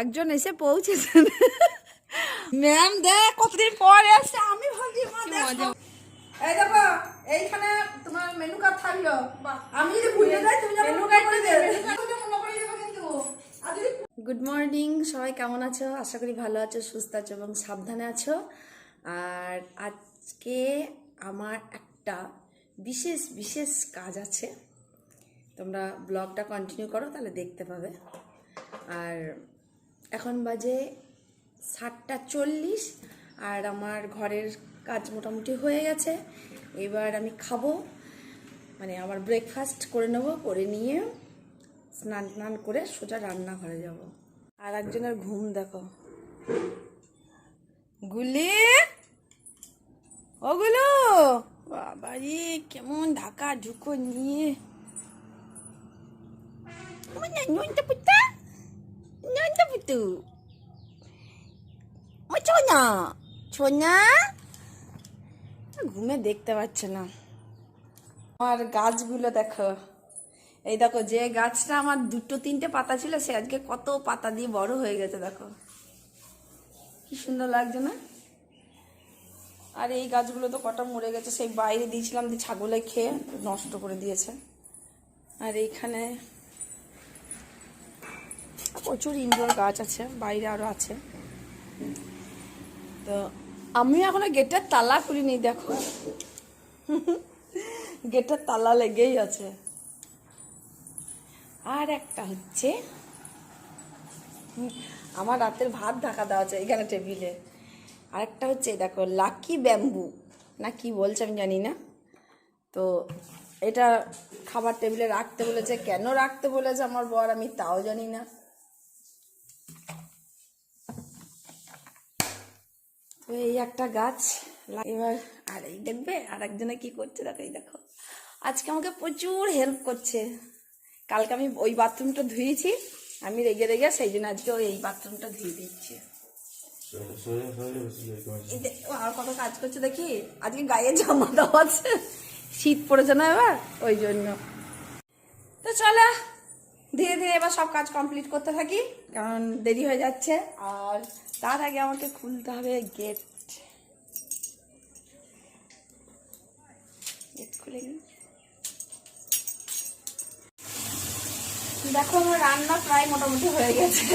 একজন এসে পৌঁছেছেন। ম্যাম দেখ কতদিন পরে আসছে আমি ভাবছি এই দেখো এইখানে তোমার মেনু কার্ড থাকল। আমি যদি ভুলে যাই তুমি মনে করে করে দেবে কিন্তু। আর যদি গুড মর্নিং সবাই কেমন আছো? আশা করি ভালো আছো সুস্থ আছো এবং সাবধানে আছো। আর আজকে আমার একটা বিশেষ বিশেষ কাজ আছে। তোমরা ব্লগটা কন্টিনিউ করো তাহলে দেখতে পাবে। আর এখন বাজে সাতটা চল্লিশ আর আমার ঘরের কাজ মোটামুটি হয়ে গেছে। এবার আমি খাব মানে আমার ব্রেকফাস্ট করে নেব, করে নিয়ে স্নান টান করে সোজা রান্নাঘরে যাব। আর একজনের ঘুম দেখো। গুলি! ওগুলো বাবারে কেমন ঢাকা ঢুকো নিয়ে। Mana Nonton putu. ও ছোনা ছোনা ঘুমে দেখতে পাচ্ছে না আমার গাছগুলো দেখো এই দেখো যে গাছটা আমার দুটো তিনটে পাতা ছিল সে আজকে কত পাতা দিয়ে বড় হয়ে গেছে দেখো কি সুন্দর লাগছে না আর এই গাছগুলো তো কটা মরে গেছে সেই বাইরে দিয়েছিলাম দিয়ে ছাগলে খেয়ে নষ্ট করে দিয়েছে আর এইখানে প্রচুর ইনডোর গাছ আছে, বাইরে আরও আছে। তো আমি এখনও গেটের তালা খুলিনি, দেখো। গেটের তালা লেগেই আছে। আর একটা হচ্ছে, আমার রাতের ভাত ঢাকা দেওয়া আছে এখানে টেবিলে। আরেকটা হচ্ছে, দেখো, লাকি ব্যাম্বু। না, কি বলছে আমি জানি না। তো এটা খাবার টেবিলে রাখতে বলেছে, কেন রাখতে বলেছে আমার বর আমি তাও জানি না। তো এই একটা গাছ এবার আর এই দেখবে আর একজনে কি করছে? দেখো, এই দেখো। আজকে আমাকে প্রচুর হেল্প করছে। কালকে আমি ওই বাথরুমটা ধুয়েছি, আমি রেগে রেগে সেই জন্য আজকে এই বাথরুমটা ধুয়ে দিচ্ছি। আর কত কাজ করছে দেখি? আজকে গায়ে জামা দেওয়া আছে। শীত পড়েছে না এবার? ওই জন্য। তো চলো ধীরে ধীরে এবার সব কাজ কমপ্লিট করতে থাকি, কারণ দেরি হয়ে যাচ্ছে। আর তার আগে আমাকে খুলতে হবে গেট গেট খুলে দেখো, আমার রান্না প্রায় মোটামুটি হয়ে গেছে,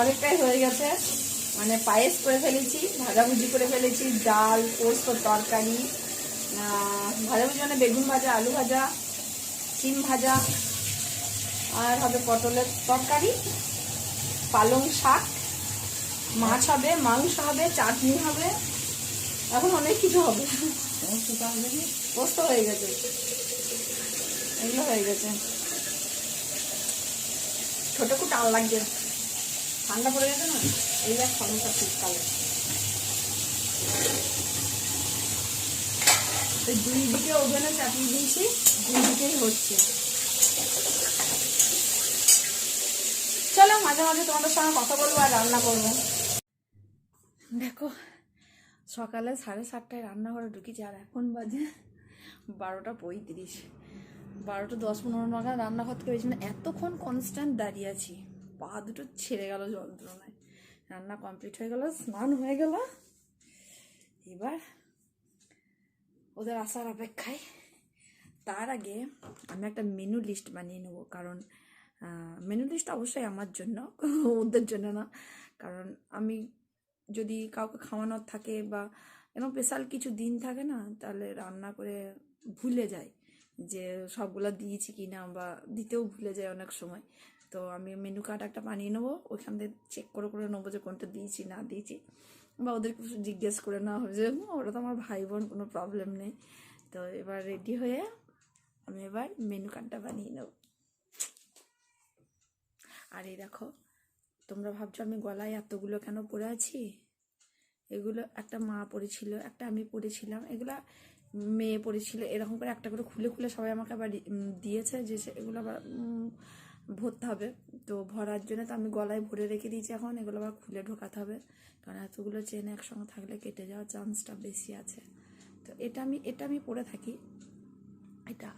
অনেকটাই হয়ে গেছে। মানে পায়েস করে ফেলেছি, ভাজাভুজি করে ফেলেছি, ডাল, পোস্ত, তরকারি ভাজাভুজি মানে বেগুন ভাজা, আলু ভাজা সিম ভাজা আর হবে পটলের তরকারি, পালং শাক, মাছ হবে, মাংস হবে, চাটনি হবে, এখন অনেক কিছু হবে। পোস্ত হয়ে গেছে। এগুলো হয়ে গেছে। ছোট খুব টান লাগছে। ঠান্ডা পড়ে গেছে না? এই এক সমস্যা শীতকালে। দুই দিকে ওভেনে চাপিয়ে দিয়েছি, দুই দিকেই হচ্ছে। চলো মাঝে মাঝে তোমাদের সঙ্গে কথা বলব আর রান্না করব। দেখো, সকালে সাড়ে সাতটায় রান্নাঘরে ঢুকেছি আর এখন বাজে বারোটা পঁয়ত্রিশ। বারোটা দশ পনেরো নাগাদ রান্নাঘর থেকে বেশি না এতক্ষণ কনস্ট্যান্ট দাঁড়িয়ে আছি। পা দুটো ছেড়ে গেল যন্ত্রণায়। রান্না কমপ্লিট হয়ে গেল, স্নান হয়ে গেল। এবার ওদের আসার অপেক্ষায় তার আগে আমি একটা মেনু লিস্ট বানিয়ে নেব। কারণ মেনু লিস্ট অবশ্যই আমার জন্য ওদের জন্য না। কারণ আমি যদি কাউকে খাওয়ানোর থাকে বা এরকম স্পেশাল কিছু দিন থাকে না তাহলে রান্না করে ভুলে যাই যে সবগুলো দিয়েছি কি না বা দিতেও ভুলে যায় অনেক সময়। তো আমি মেনু কার্ড একটা বানিয়ে নেব ওইখান থেকে চেক করে করে নেব যে কোনটা দিয়েছি না দিয়েছি। বা ওদের কিছু জিজ্ঞেস করে নেওয়া হবে যে "হুম, ওরা তো আমার ভাই বোন কোনো প্রবলেম নেই। তো এবার রেডি হয়ে আমি এবার মেনু কার্ডটা বানিয়ে নেব। আর এই দেখো, তোমরা ভাবছ আমি গলায় এতগুলো কেন পরে আছি? এগুলো একটা মা পড়েছিল একটা আমি পড়েছিলাম এগুলো মেয়ে পড়েছিল এরকম করে একটা করে খুলে খুলে সবাই আমাকে আবার দিয়েছে যে এগুলো আবার ভরতে হবে। তো ভরার জন্য তো আমি গলায় ভরে রেখে দিয়েছি এখন, এগুলো আবার খুলে ঢোকাতে হবে। কারণ এতগুলো চেন একসঙ্গে থাকলে কেটে যাওয়ার চান্সটা বেশি আছে। তো এটা আমি এটা আমি পরে থাকি। এটা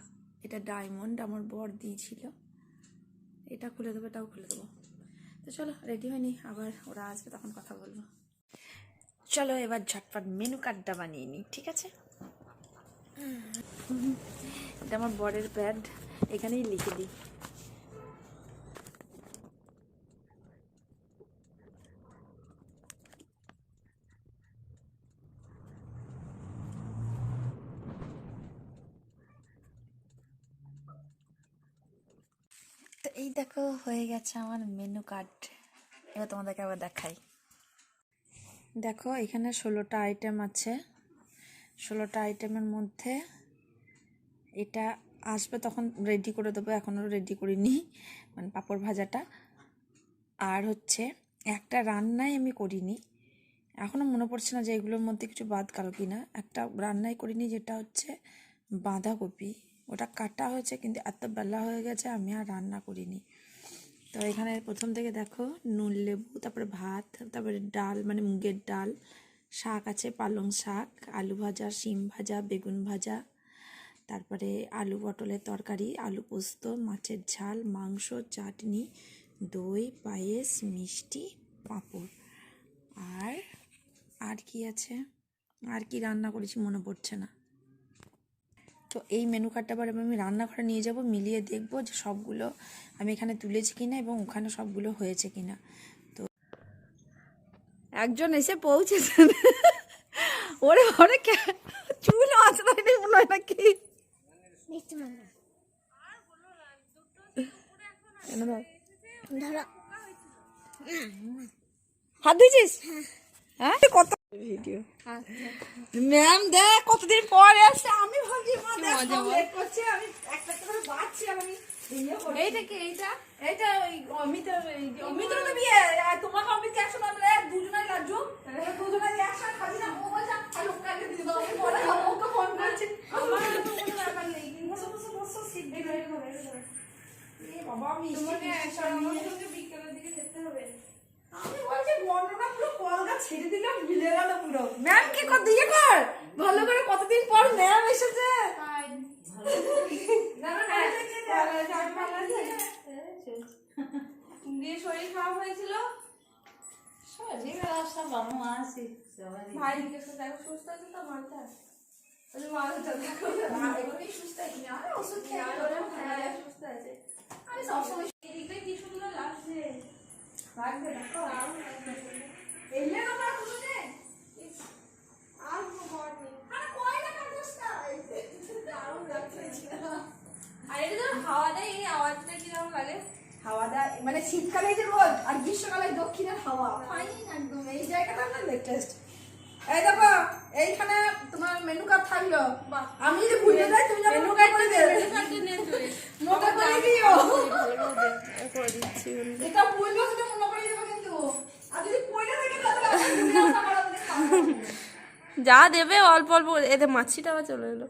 এটা ডায়মন্ড আমার বর দিয়েছিল। এটা খুলে দেবো, এটাও খুলে দেবো। তো চলো রেডি হয়নি, আবার ওরা আসবে তখন কথা বলব চলো এবার ঝটপট মেনু কার্ডটা বানিয়ে নিই, ঠিক আছে? এটা আমার বরের প্যাড এখানেই লিখে দিই। এই দেখো হয়ে গেছে আমার মেনু কার্ড এবার তোমাদেরকে আবার দেখাই। দেখো, এখানে ষোলোটা আইটেম আছে। ষোলোটা আইটেমের মধ্যে এটা আসবে তখন রেডি করে দেবো। এখনও রেডি করিনি মানে পাঁপড় ভাজাটা। আর হচ্ছে, একটা রান্নাই আমি করিনি। এখনও মনে পড়ছে না যে এগুলোর মধ্যে কিছু বাদ গেল কি না একটা রান্নাই করিনি, যেটা হচ্ছে বাঁধাকপি। ওটা কাটা হয়েছে কিন্তু এত বেলা হয়ে গেছে, আমি আর রান্না করিনি। তো এখানে প্রথম থেকে দেখো নুন, লেবু, তারপরে ভাত, তারপরে ডাল মানে মুগের ডাল, শাক আছে, পালং শাক, আলু ভাজা, শিম ভাজা, বেগুন ভাজা, তারপরে আলু পটলের তরকারি, আলু পোস্ত, মাছের ঝাল, মাংস, চাটনি, দই, পায়েস, মিষ্টি, পাঁপড়। আর আর কি আছে? আর কি রান্না করেছি মনে পড়ছে না। তো এই মেনু কার্ডটা এবার আমি রান্নাঘরে নিয়ে যাব মিলিয়ে দেখব যে সবগুলো আমি এখানে তুলেছি কিনা এবং ওখানে সবগুলো হয়েছে কিনা। তো একজন এসে পৌঁছেছেন। ওরে ওরে কে- চুল আঁচড়াইনি মনে হয় নাকি? এনে দাও। হাত দিয়েছিস হ্যাঁ। কত ভিডিও। ম্যাম দেখ কতদিন পরে আসছে। আমি ভাবছি মা দেখ করছি লেট করছে আমি একটা একটা করে বাঁচছি আমি এইটা কি এইটা? এইটা ওই অমিতের অমিতের তো বিয়ে। তোমাকে অমিত একসাথে আমরা দুজনে লাজু দুজনে একসাথে খাবি না ও বলছে আর লোকটাকে দিয়ে দাও আমি পরে খাব ওকে ফোন করছি আমার তো কোনো ব্যাপার নেই বসো বসো বসো সিট বের করে এ বাবা আমি তোমাকে মিষ্টি আমার নিয়ে- সঙ্গে বিকেলের দিকে যেতে হবে আমি বলছি বর্ণনা পুরো কলগা ছেড়ে দিলাম মিলে গেল পুরো ম্যাম কি কর দিয়ে কর ভালো করে কতদিন পর ম্যাম এসেছে দিয়ে শরীর খারাপ হয়েছিল ভাই জিজ্ঞেস করতে এখন সুস্থ আছে তো মালটা ওই মালটা দেখো আর এগুলোই সুস্থ আছি না আরে ওষুধ খেয়ে হাওয়া দেয় এই আওয়াজটা কীরকম হাওয়া দেয় মানে শীতকালে যে রোদ আর গ্রীষ্মকালে দক্ষিণের হাওয়া ফাইন একদম এই জায়গাটা না লেটেস্ট এই দেখো এইখানে তোমার মেনু কার্ড থাকল। আমি যদি ভুলে যাই তুমি মেনু নোটা করে দেবে। করে দিও। করে দিচ্ছি এটা সেটা মনে করে দেবো কিন্তু। আর যদি পড়ে থাকে তাহলে। যা দেবে অল্প অল্প এতে মাছিটা আবার চলে এলো।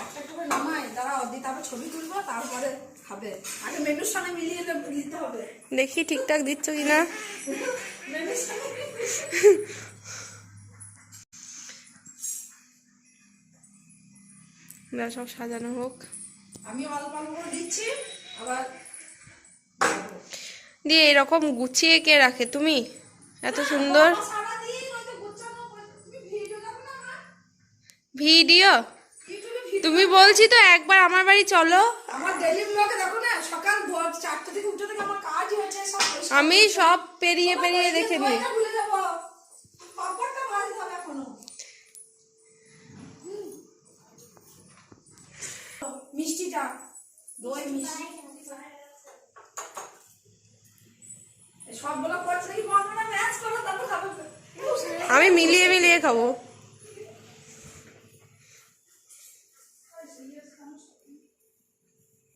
একটা করে নামাই। দাঁড়াও দিয়ে তারপর ছবি তুলবো তারপরে খাবে। আগে মেনুর সঙ্গে মিলিয়ে দিতে হবে। দেখি ঠিকঠাক দিচ্ছ সঙ্গে না সব সাজানো হোক। আমি অল্প অল্প করে দিচ্ছি আবার দিয়ে এরকম গুছিয়ে কে রাখে তুমি? এত সুন্দর। ভিডিও? তুমি বলছি তো একবার আমার বাড়ি চলো। আমার ডেলি ব্লগে দেখো না সকাল ভোর চারটে থেকে উঠে থেকে আমার কাজ হচ্ছে সব আমি সব পেরিয়ে পেরিয়ে দেখে নিই। মিষ্টিটা দই মিষ্টি। সবগুলো পড়ছে বলব না ম্যাচ করো তারপর খাব। আমি মিলিয়ে মিলিয়ে খাব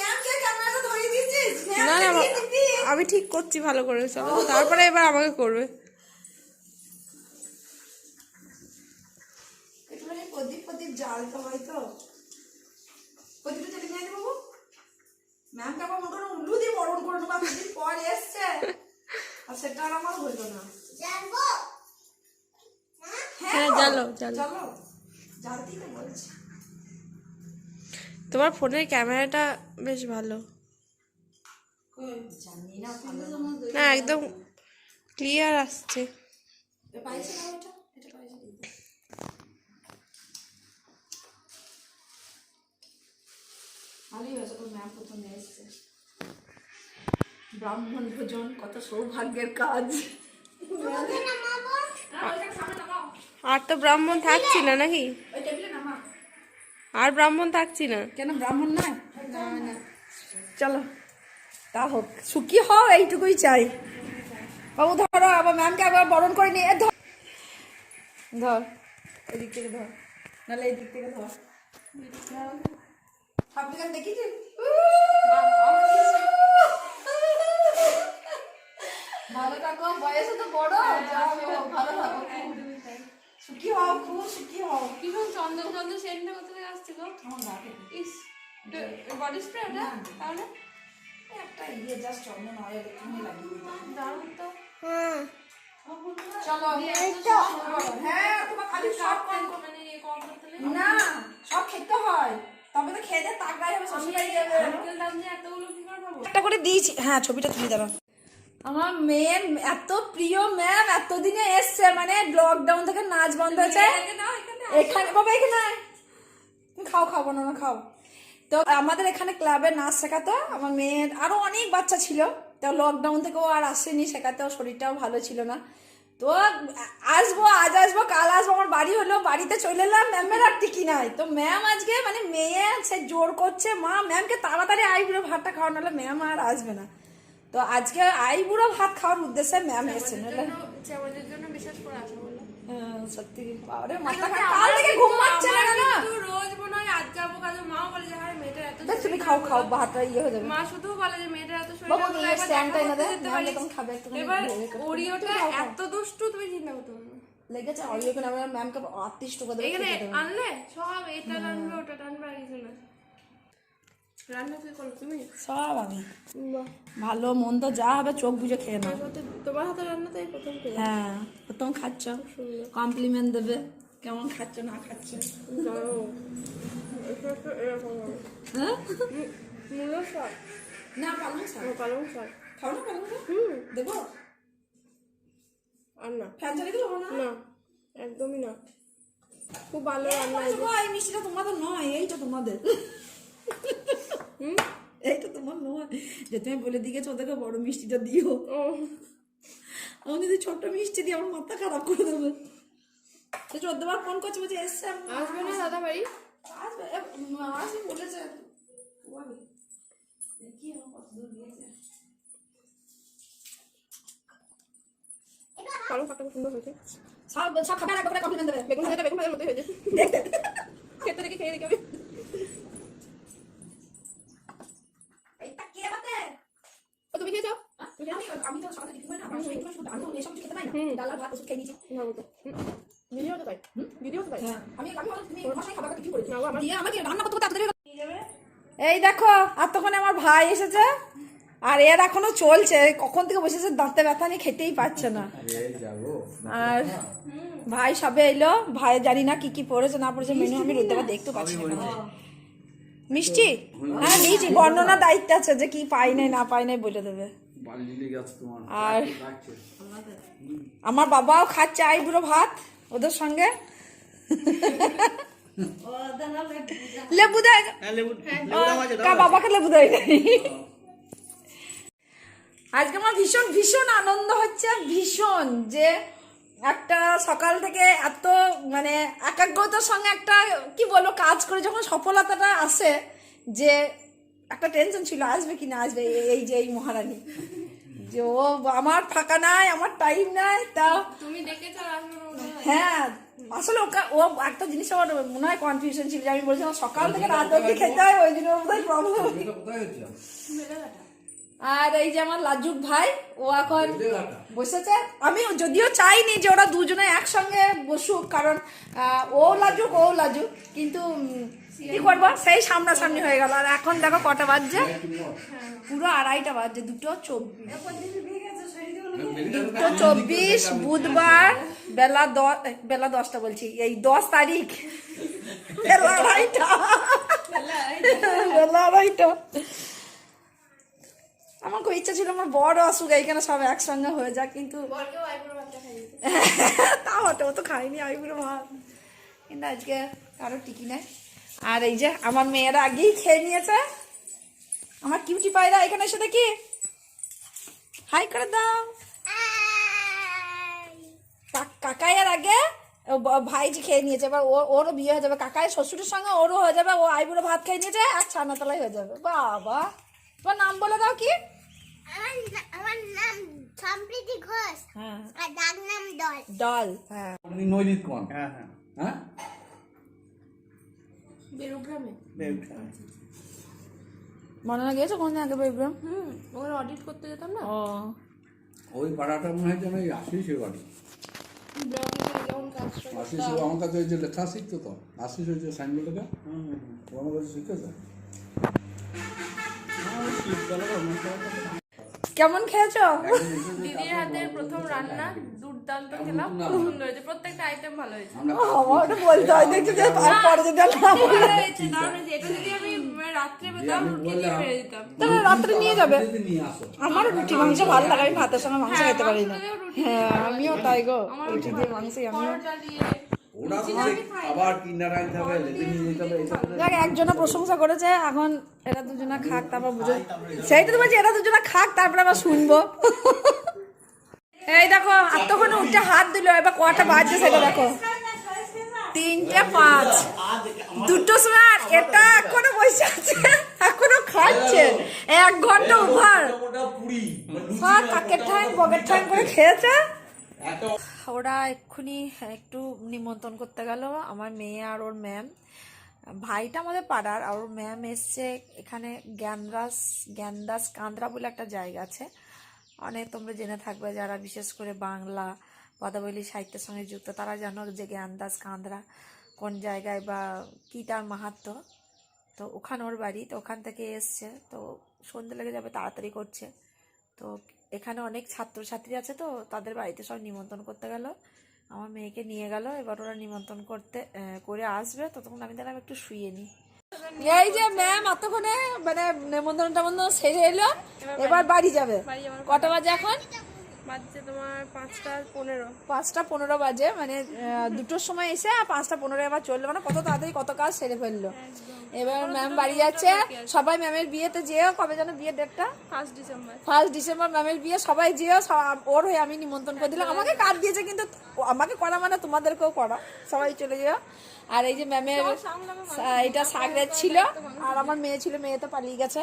ম্যামকে ক্যামেরাটা ধরিয়ে দিয়েছিস না না ম্যামকে দিয়ে দিবি। আমি ঠিক করছি ভালো করে চলো। তারপরে এবার আমাকে করবে। প্রদীপ প্রদীপ জ্বালতে হয় তো। প্রদীপটা জ্বালিয়ে নিয়ে দেবো ম্যামকে আবার মনে করো উল্লু দিয়ে বরণ করে নেব এতদিন পর এসছে। আর সেটা আর আমার হইল না। হ্যাঁ, জ্বালো, জ্বালো। জ্বালো জ্বালতেই তো বলছি। তোমার ফোনের ক্যামেরাটা বেশ ভালো। না একদম ক্লিয়ার আসছে। পাইছে না ওটা এটা পাইছে ভালোই হয়েছে তোর ম্যাম প্রথমে এসছে। ব্রাহ্মণ ভোজন কত সৌভাগ্যের কাজ। আর তো ব্রাহ্মণ থাকছি না নাকি? আর ব্রাহ্মণ থাকছি না। কেন ব্রাহ্মণ না না। চলো। তা হোক সুখী হও এইটুকুই চাই। বাবু ধরো আবার ম্যামকে একবার বরণ করে নিয়ে ধর। ধর এদিক থেকে ধর নাহলে এই দিক থেকে ধর। আপনি কেন দেখেছেন ভালো থাকো বয়সে তো বড় ভালো থাকো। সুখী হও খুব সুখী হও। সেন্টটা কোথা থেকে আসছিল। ইস বডি স্প্রে তাহলে? একটা ইয়ে জাস্ট চন্দন অয়েল একটুখানি লাগিয়ে দিতাম দারুণ তো। চলো হ্যাঁ তোমার খালি সব কম কম করতে নেই? না সব খেতে হয়। তবে তো খেয়ে দিয়ে তাকড়াই হবে শ্বশুর যাবে। নারকেল দাম দিয়ে এতগুলো কি করে খাব? একটা করে দিয়েছি। হ্যাঁ ছবিটা তুলে আমার মেয়ের এত প্রিয় ম্যাম এতদিনে এসছে মানে লকডাউন থেকে নাচ বন্ধ হয়েছে এখানে বাবা এখানে। খাও খাব না না খাও। তো আমাদের এখানে ক্লাবে নাচ শেখাতো আমার মেয়ের আরও অনেক বাচ্চা ছিল। তো লকডাউন থেকে ও আর আসেনি শেখাতে ওর শরীরটাও ভালো ছিল না। তো আসব আজ আসব কাল আসব আমার বাড়ি হলো বাড়িতে চলে এলাম ম্যামের আর টিকি নাই। তো ম্যাম আজকে মানে মেয়ে সে জোর করছে মা ম্যামকে তাড়াতাড়ি আইবুড়ো ভাতটা খাওয়ানো হলে। ম্যাম আর আসবে না। তো আজকে আইবুড়ো ভাত খাওয়ার উদ্দেশ্যে ম্যাম এসেছে জন্য বিশেষ করে আসা বলল হ্যাঁ, সত্যি। বাবারে মাথা কাল থেকে ঘুম পাচ্ছে না কেন? রোজ মনে হয় আজ যাব কাজ মাও বলে যে হ্যাঁ মেয়েটা এত দেখ তুমি খাও খাও ভাতটা ইয়ে হয়ে যাবে। মা শুধু বলে যে মেয়েটা এত শরীর বাবু, খারাপ, নিয়ে একবার stand টা দেখা এনে দে, নাহলে পারিস। খাবে একটুখানি এবার ওরিওটা তুমি। এত দুষ্টু তুমি চিন্তা করতে পারো না। লেগেছে অরিও করে আমরা ম্যামকে আটত্রিশ টাকা দেবো এখানে আনলে? সব এটা টানবে ওটা টানবে আর কিছু না। রান্না কি করো তুমি? সব আমি। ভালো মন্দ যা হবে চোখ বুঝে খেয়ে নাও। তোমার হাতে রান্না তাই প্রথম হ্যাঁ প্রথম খাচ্ছ। কমপ্লিমেন্ট দেবে কেমন খাচ্ছ না খাচ্ছ। হবে। হ্যাঁ? শাক। না পালং শাক। পালং শাক। খাও না পালং শাক? হুম। দেবো? আর না। ফ্যান চালিয়ে দেবো না? না একদমই না। খুব ভালো রান্না এই মিষ্টিটা তোমাদের নয় এইটা তোমাদের। হুম? এইটা তোমার নয়। যে তুমি বলে দিয়েছ ওদেরকে বড় মিষ্টিটা দিও। আমি যদি ছোট্ট মিষ্টি দিই আমার মাথা খারাপ করে দেবে। সে চোদ্দবার ফোন করছে বলছে এসছে আসবে না দাদা বাড়ি আসবে আসবে বলেছে। দেখি আমার কত দূর গিয়েছে। পালং শাকটা সুন্দর হয়েছে। সব সব খাবার আগে করে কমপ্লিমেন্ট দেবে বেগুন ভাজাটা বেগুন ভাজার মধ্যে হয়েছে খেতে দেখি খেয়ে দেখি আমি এইটা কে বাতে ও, তুমি আমি আমি তো সকালে টিফিন না আমার সেই শুধু আমি এসব খেতে পাই না। ডাল ভাত ওষুধ খেয়ে নিয়েছি। দিদিও তো তাই দিদিও তো তাই আমি আমি বলো তুমি মশাই খাবার কিছু করেছ? না, ও আমার- দিয়ে আমাকে রান্না করতে করতে তাড়াতাড়ি এই দেখো আর তখন আমার ভাই এসেছে। আর এর এখনও চলছে। কখন থেকে বসেছে দাঁতে ব্যথা নিয়ে খেতেই পাচ্ছে না। আর ভাই সবে এলো। ভাই জানি না কি কি পড়েছে না পড়েছে মেনু আমি রোদ দেখতে পাচ্ছি না। মিষ্টি? হ্যাঁ মিষ্টি বর্ণনা দায়িত্ব আছে যে কি পাই নাই না পাই নাই বলে দেবে। আর আমার বাবাও খাচ্ছে আইবুড়ো ভাত ওদের সঙ্গে। লেবু দেয়? বাবাকে লেবু দেয় আজকে আমার ভীষণ ভীষণ আনন্দ হচ্ছে ভীষণ যে একটা সকাল থেকে এত মানে একাগ্রতার সঙ্গে একটা কি বলব কাজ করে যখন সফলতাটা আসে যে একটা টেনশন ছিল আসবে কি না আসবে এই- যে এই মহারানী। যে ও আমার ফাঁকা নাই আমার টাইম নাই তা তুমি হয়। হ্যাঁ আসলে ওকে ও একটা জিনিস আমার মনে হয় কনফিউশন ছিল যে আমি বলছিলাম সকাল থেকে রাত অব্দি খেতে হয় ওই জন্য বোধহয় প্রবলেম এটা কোথায় হচ্ছে আর এই যে আমার লাজুক ভাই ও এখন বসেছে। আমি যদিও চাইনি যে ওরা দুজনে একসঙ্গে বসুক কারণ ও লাজুক ও লাজুক। কিন্তু কি করব? সেই সামনাসামনি হয়ে গেল। আর এখন দেখো কটা বাজছে। পুরো আড়াইটা বাজছে দুটো চব্বিশ। দুটো চব্বিশ বুধবার বেলা দশ বেলা দশটা বলছি। এই দশ তারিখ। বেলা আড়াইটা। বেলা আড়াইটা। আমার খুব ইচ্ছা ছিল আমার বড় আসুক এইখানে সব একসঙ্গে হয়ে যাক কিন্তু আইবুড়ো তা ও তো খাইনি আইগুলো ভাত কিন্তু আজকে কারও টিকি নেই। আর এই যে আমার মেয়েরা আগেই খেয়ে নিয়েছে। আমার কিউটি পায়রা এখানে এসে দেখি। হাই করে দাও। কাকাই আর আগে ভাই যে খেয়ে নিয়েছে এবার ও ওরও বিয়ে হয়ে যাবে। কাকাই শ্বশুরের সঙ্গে ওরও হয়ে যাবে। ও আইবুড়ো ভাত খেয়ে নিয়েছে এক ছানাতলাই হয়ে যাবে। বাবা। তোমার নাম বলে দাও কি? আমার আমার নাম সম্প্রীতি ঘোষ হ্যাঁ। আর ডাক নাম দল ডল হ্যাঁ নৈরিত কোন হ্যাঁ। হ্যাঁ? হ্যাঁ বেরুগ্রামে মনে না গিয়েছো কোনদিন আগে ইব্রাহিম হুম ওখানে অডিট করতে যেতাম না। ও। ওই পাড়াটা মনে হয় যেন আশিস বাড়ি। আশিস আমার কাছে ওই যে লেখা শিখতো তো? আশিস ওই যে সাইনবোর্ড লেখা আমার কাছে শিখেছে? কেমন খেয়েছো? দিদির হাতের প্রথম রান্না দুর্দান্ত খেলাম খুব সুন্দর হয়েছে। প্রত্যেকটা আইটেম ভালো হয়েছে। আমরা বলতে হয় দেখছি যে যদি না হয়েছে দারুণ এটা যদি আমি মানে রাত্রে পেতাম রুটি দিয়ে মেরে দিতাম। তাহলে রাত্রে নিয়ে যাবে। যদি নিয়ে আসো। আমার রুটি মাংস ভালো লাগে আমি ভাতের সঙ্গে মাংস খেতে পারি না। হ্যাঁ আমিও তাই গো। রুটি দিয়ে মাংস আমিও দিয়ে ওরা আবার কিনারা আনতে হবে লেগে নিয়ে যেতে হবে দেখ একজনা প্রশংসা করেছে এখন এরা দুজনা খাক তারপর বুঝে। সেইটা তো বলছি এরা দুজনা খাক তারপরে আবার শুনব। এই দেখো এতক্ষণ উঠে হাত দিল এবার কটা বাজছে সেটা দেখো। তিনটে পাঁচ। দুটো সময় আর এটা এখনও বসে আছে এখনও খাচ্ছে। এক ঘণ্টা ওভার কাকের ঠান বগের ঠান করে খেয়েছে? ওরা এক্ষুনি একটু নিমন্ত্রণ করতে গেল আমার মেয়ে আর ওর ম্যাম ভাইটা আমাদের পাড়ার আর ওর ম্যাম এসছে এখানে জ্ঞানদাস জ্ঞানদাস কান্দ্রা বলে একটা জায়গা আছে। অনেক তোমরা জেনে থাকবে যারা বিশেষ করে বাংলা, পদাবলী সাহিত্যের সঙ্গে যুক্ত, তারা জানো যে জ্ঞানদাস কান্দ্রা কোন জায়গায় বা কী তার মাহাত্ম। তো ওখানে ওর বাড়ি, তো ওখান থেকে এসছে, তো সন্ধে লেগে যাবে, তাড়াতাড়ি করছে। তো এখানে অনেক ছাত্রছাত্রী আছে তো তাদের বাড়িতে সব নিমন্ত্রণ করতে গেল। আমার মেয়েকে নিয়ে গেল এবার ওরা নিমন্ত্রণ করতে করে আসবে। ততক্ষণ আমি দেখলাম একটু শুয়ে নিই এই যে ম্যাম এতক্ষণে মানে নিমন্ত্রণ টেমন্ত্রণ সেরে এলো। এবার বাড়ি যাবে। কটা বাজে এখন? বাজছে তোমার পাঁচটা পনেরো। পাঁচটা পনেরো বাজে মানে দুটোর সময় এসে পাঁচটা পনেরো এবার চলল মানে কত তাড়াতাড়ি কত কাজ সেরে ফেলল। এবার ম্যাম বাড়ি যাচ্ছে সবাই ম্যামের বিয়েতে যেও কবে যেন বিয়ের ডেটটা ফার্স্ট ডিসেম্বর ফার্স্ট ডিসেম্বর ম্যামের বিয়ে সবাই যেও ওর হয়ে আমি নিমন্ত্রণ করে দিলাম। আমাকে কার্ড দিয়েছে কিন্তু আমাকে করা মানে তোমাদেরকেও করা। সবাই চলে যেও। আর এই যে ম্যামের এটা সাগরের ছিল আর আমার মেয়ে ছিল মেয়ে তো পালিয়ে গেছে।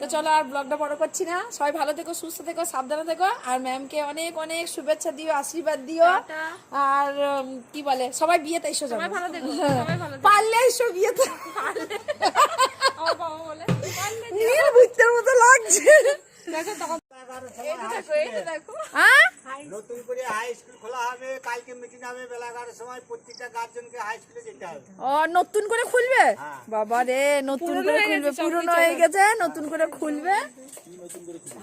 তো চলো আর ব্লগটা বড় করছি না। সবাই ভালো থেকো সুস্থ থেকো সাবধানে থেকো। আর ম্যামকে অনেক অনেক শুভেচ্ছা দিও আশীর্বাদ দিও। আর কি বলে সবাই বিয়েতে এসো যাবে ভালো পারলে এসো বিয়েতে। বুঝতে মতো লাগছে। দেখো তখন। দেখো দেখো। হ্যাঁ? নতুন করে হাই স্কুল খোলা হবে কালকে মিটিং হবে বেলা এগারোটার সময় প্রত্যেকটা গার্জেনকে হাই স্কুলে যেতে হবে। ও নতুন করে খুলবে? বাবা রে নতুন করে খুলবে পুরনো হয়ে গেছে নতুন করে খুলবে।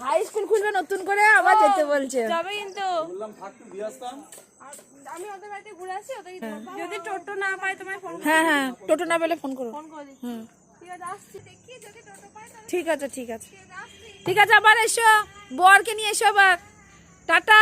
হাই স্কুল খুলবে নতুন করে আবার যেতে বলছে। যাবে কিন্তু। আমি ওদের বাড়িতে ঘুরে আসি ওদের যদি টোটো না পাই তোমায় ফোন হ্যাঁ হ্যাঁ টোটো না পেলে ফোন করো। Phone hmm. ঠিক আছে ঠিক আছে ঠিক আছে আবার এসো। বরকে নিয়ে এসো আবার। টাটা